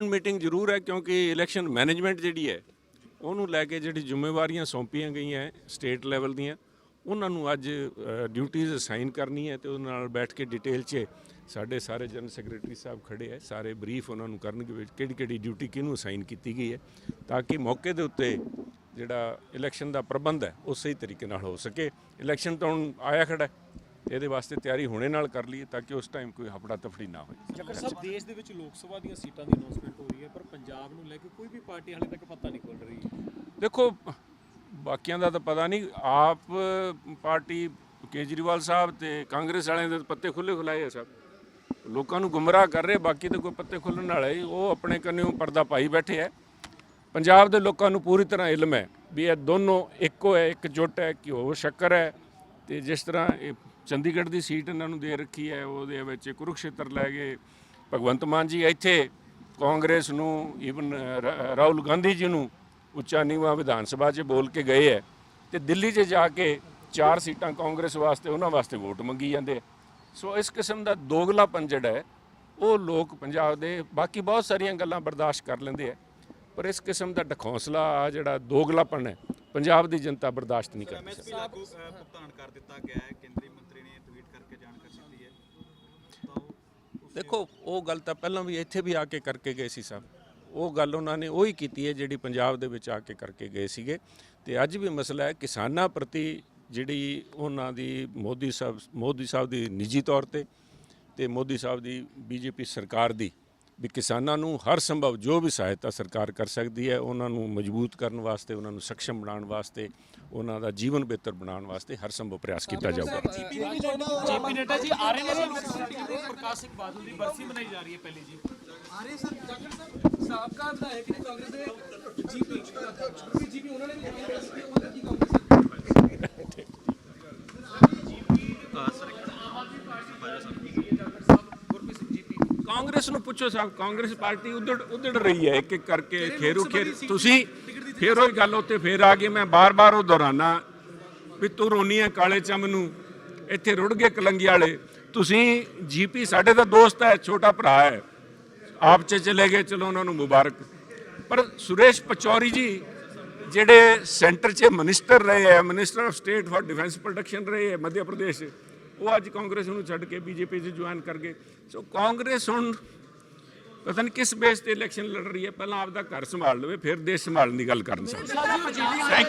Meeting ਜ਼ਰੂਰ ਹੈ ਕਿਉਂਕਿ ਇਲੈਕਸ਼ਨ ਮੈਨੇਜਮੈਂਟ ਜਿਹੜੀ ਹੈ, ਉਹਨੂੰ ਲੈ ਕੇ ਜਿਹੜੀ ਜ਼ਿੰਮੇਵਾਰੀਆਂ ਸੌਂਪੀਆਂ ਗਈਆਂ ਸਟੇਟ ਲੈਵਲ ਦੀਆਂ, ਉਹਨਾਂ ਨੂੰ ਅੱਜ ਡਿਊਟੀਆਂ ਅਸਾਈਨ ਕਰਨੀ ਹੈ ਤੇ ਉਹਨਾਂ ਨਾਲ ਬੈਠ ਕੇ ਡਿਟੇਲ 'ਚ ਸਾਡੇ ਸਾਰੇ ਜਨਰਲ ਸੈਕਟਰੀ ਸਾਹਿਬ ਖੜੇ ਹੈ, ਸਾਰੇ ਬਰੀਫ ਉਹਨਾਂ ਨੂੰ ਕਰਨਗੇ ਵੀ ਕਿਹੜੀ ਕਿਹੜੀ ਡਿਊਟੀ ਕਿਹਨੂੰ ਅਸਾਈਨ ਕੀਤੀ ਗਈ ਹੈ, ਤਾਂ ਕਿ ਮੌਕੇ ਦੇ ਉੱਤੇ ਜਿਹੜਾ ਇਲੈਕਸ਼ਨ ਦਾ ਪ੍ਰਬੰਧ ਹੈ, ਉਹ ਸਹੀ ਤਰੀਕੇ ਨਾਲ ਹੋ ਸਕੇ। ਇਲੈਕਸ਼ਨ ਤਾਂ ਹੁਣ ਆਇਆ ਖੜਾ ਇਹਦੇ ਵਾਸਤੇ ਤਿਆਰੀ ਹੁਣੇ ਨਾਲ ਕਰ ਲਈਏ ਤਾਂ ਕਿ ਉਸ ਟਾਈਮ ਕੋਈ ਹਫੜਾ ਤਫੜੀ ਨਾ ਹੋਏ। ਜੇਕਰ ਸਭ ਦੇਸ਼ ਦੇ ਵਿੱਚ ਲੋਕ ਸਭਾ ਦੀਆਂ ਸੀਟਾਂ ਦੀ ਅਨਾਉਂਸਮੈਂਟ ਹੋ ਰਹੀ ਹੈ ਪਰ ਪੰਜਾਬ ਨੂੰ ਲੈ ਕੇ ਕੋਈ ਵੀ ਪਾਰਟੀ ਹਾਲੇ ਤੱਕ ਪਤਾ ਨਹੀਂ ਖੁੱਲ ਰਹੀ। ਦੇਖੋ ਬਾਕੀਆਂ ਦਾ ਤਾਂ ਪਤਾ ਨਹੀਂ ਆਪ ਪਾਰਟੀ ਕੇਜਰੀਵਾਲ ਸਾਹਿਬ ਤੇ ਕਾਂਗਰਸ ਵਾਲਿਆਂ ਦੇ ਪੱਤੇ ਖੁੱਲੇ ਖੁਲਾਏ ਆ ਸਭ। ਲੋਕਾਂ ਨੂੰ ਗੁੰਮਰਾਹ ਕਰ ਰਹੇ ਬਾਕੀ ਤਾਂ ਕੋਈ ਪੱਤੇ ਖੁੱਲਣ ਵਾਲੇ ਹੀ, ਉਹ ਆਪਣੇ ਕੰਨਿਓ ਪਰਦਾ ਪਾਈ ਬੈਠੇ ਐ ਪੰਜਾਬ ਦੇ ਲੋਕਾਂ ਨੂੰ ਪੂਰੀ ਤਰ੍ਹਾਂ ਇਲਮ ਹੈ ਵੀ ਇਹ ਦੋਨੋਂ ਇੱਕੋ ਹੈ ਇੱਕ ਜੁੱਟ ਹੈ ਕਿ ਉਹ ਸ਼ੱਕਰ ਹੈ। ਤੇ ਜਿਸ ਤਰ੍ਹਾਂ ਇਹ ਚੰਡੀਗੜ੍ਹ ਦੀ ਸੀਟ ਇਹਨਾਂ ਨੂੰ ਦੇ ਰੱਖੀ ਹੈ, ਉਹਦੇ ਵਿੱਚ ਕੁਰੂਕਸ਼ੇਤਰ ਲੈ ਗਏ। ਭਗਵੰਤ ਮਾਨ ਜੀ ਇੱਥੇ ਕਾਂਗਰਸ ਨੂੰ ਈਵਨ ਰਾਹੁਲ ਗਾਂਧੀ ਜੀ ਨੂੰ ਉੱਚਾ ਨੀਵਾਂ ਵਿਧਾਨ ਸਭਾ 'ਚ ਬੋਲ ਕੇ ਗਏ ਹੈ ਤੇ ਦਿੱਲੀ 'ਚ ਜਾ ਕੇ ਚਾਰ ਸੀਟਾਂ ਕਾਂਗਰਸ ਵਾਸਤੇ, ਉਹਨਾਂ ਵਾਸਤੇ ਵੋਟ ਮੰਗੀ ਜਾਂਦੇ ਆ। ਸੋ ਇਸ ਕਿਸਮ ਦਾ ਦੋਗਲਾਪਨ ਜਿਹੜਾ ਹੈ। ਉਹ ਲੋਕ ਪੰਜਾਬ ਦੇ ਬਾਕੀ ਬਹੁਤ ਸਾਰੀਆਂ ਗੱਲਾਂ ਬਰਦਾਸ਼ਤ ਕਰ ਲੈਂਦੇ ਆ ਪਰ ਇਸ ਕਿਸਮ ਦਾ ਡਖੌਂਸਲਾ ਆ ਜਿਹੜਾ ਦੋਗਲਾਪਨ ਹੈ ਪੰਜਾਬ ਦੀ ਜਨਤਾ ਬਰਦਾਸ਼ਤ ਨਹੀਂ ਕਰਦੀ ਐਮਐਸਪੀ ਲਾਗੂ ਅ, ਭੁਗਤਾਨ ਕਰ ਦਿੱਤਾ ਗਿਆ ਹੈ। ਕੇਂਦਰੀ ਮੰਤਰੀ ਨੇ ਟਵੀਟ ਕਰਕੇ ਜਾਣਕਾਰੀ ਦਿੱਤੀ ਹੈ। ਤਾਂ ਉਹ ਦੇਖੋ ਉਹ ਗੱਲ ਤਾਂ ਪਹਿਲਾਂ ਵੀ ਇੱਥੇ ਵੀ ਆ ਕੇ ਕਰਕੇ ਗਏ ਸੀ ਸਭ ਉਹ ਗੱਲ ਉਹਨਾਂ ਨੇ ਉਹੀ ਕੀਤੀ ਹੈ ਜਿਹੜੀ ਪੰਜਾਬ ਦੇ ਵਿੱਚ ਆ ਕੇ ਕਰਕੇ ਗਏ ਸੀਗੇ। ਤੇ ਅੱਜ ਵੀ ਮਸਲਾ ਹੈ ਕਿਸਾਨਾਂ ਪ੍ਰਤੀ ਜਿਹੜੀ ਉਹਨਾਂ ਦੀ ਮੋਦੀ ਸਾਹਿਬ ਮੋਦੀ ਸਾਹਿਬ ਦੀ ਨਿੱਜੀ ਤੌਰ ਤੇ ਤੇ ਮੋਦੀ ਸਾਹਿਬ ਦੀ ਬੀਜੇਪੀ ਸਰਕਾਰ ਦੀ ਵੀ ਕਿਸਾਨਾਂ ਨੂੰ ਹਰ ਸੰਭਵ ਜੋ ਵੀ ਸਹਾਇਤਾ ਸਰਕਾਰ ਕਰ ਸਕਦੀ ਹੈ ਉਹਨਾਂ ਨੂੰ ਮਜ਼ਬੂਤ ਕਰਨ ਵਾਸਤੇ ਉਹਨਾਂ ਨੂੰ ਸક્ષਮ ਬਣਾਉਣ ਵਾਸਤੇ ਉਹਨਾਂ ਦਾ ਜੀਵਨ ਬਿਹਤਰ ਬਣਾਉਣ ਵਾਸਤੇ ਹਰ ਸੰਭਵ ਪ੍ਰਯਾਸ ਕੀਤਾ ਜਾਊਗਾ। ਜੇਪੀ ਨੱਡਾ ਜੀ ਆ ਰਹੇ ਨੇ ਜੀ ਲੋਕ ਸਭਾ ਟਿਕਟ ਤੇ ਪ੍ਰਕਾਸ਼ ਸਿੰਘ ਬਾਦਲ ਦੀ ਬਰਸੀ ਮਨਾਈ ਜਾ ਰਹੀ ਹੈ ਪਹਿਲੀ ਜੀ। ਆਰੇ ਸਰ ਜਾਗਰ ਸਾਹਿਬ ਸਾਬਕਾ ਵਿਧਾਇਕ ਨੇ ਕਾਂਗਰਸ ਦੇ ਜੀਪੀ ਜੀਪੀ ਉਹਨਾਂ ਨੇ ਵੀ ਕਿਹਾ ਸੀ ਕਿ ਉਹਨਾਂ ਕੀ ਕਾਂਗਰਸ ਕਾਂਗਰਸ ਨੂੰ ਪੁੱਛੋ ਸਾਹਿਬ ਕਾਂਗਰਸ ਪਾਰਟੀ ਉਧੜ ਉਧੜ ਰਹੀ ਹੈ ਇੱਕ ਇੱਕ ਕਰਕੇ ਖੇਰੂ ਖੇਰ ਤੁਸੀਂ ਫੇਰ ਉਹੀ ਗੱਲ ਉੱਤੇ ਫੇਰ ਆ ਗਈ ਮੈਂ ਬਾਰ-ਬਾਰ ਉਹ ਦੁਹਰਾਨਾ ਵੀ ਤੂੰ ਰੋਨੀ ਹੈ ਕਾਲੇ ਚਮ ਨੂੰ ਇੱਥੇ ਰੁੜ ਗਏ ਕਲੰਗੀ ਵਾਲੇ। ਤੁਸੀਂ ਜੀਪੀ ਸਾਡੇ ਦਾ ਦੋਸਤ ਹੈ ਛੋਟਾ ਭਰਾ ਹੈ ਆਪ ਚ ਚਲੇ ਗਏ ਚਲੋ ਉਹਨਾਂ ਨੂੰ ਮੁਬਾਰਕ। ਪਰ ਸੁਰੇਸ਼ ਪਚੌਰੀ ਜੀ ਜਿਹੜੇ ਸੈਂਟਰ 'ਚ ਮਿਨਿਸਟਰ ਰਹੇ ਹੈ minister of state for defence protection ਰਹੇ ਹੈ ਮੱਧ ਪ੍ਰਦੇਸ਼ ਉਹ ਅੱਜ ਕਾਂਗਰਸ ਨੂੰ ਛੱਡ ਕੇ ਬੀਜੇਪੀ 'ਚ ਜੁਆਇਨ ਕਰ ਗਏ। ਸੋ ਕਾਂਗਰਸ ਹੁਣ ਪਤਾ ਨਹੀਂ ਕਿਸ ਬੇਸ ਤੇ ਇਲੈਕਸ਼ਨ ਲੜ ਰਹੀ ਹੈ। ਪਹਿਲਾਂ ਆਪਦਾ ਘਰ ਸੰਭਾਲ ਲਵੇ ਫਿਰ ਦੇਸ਼ ਸੰਭਾਲਣ ਦੀ ਗੱਲ ਕਰਨ ਸਾਂ। ਥੈਂਕ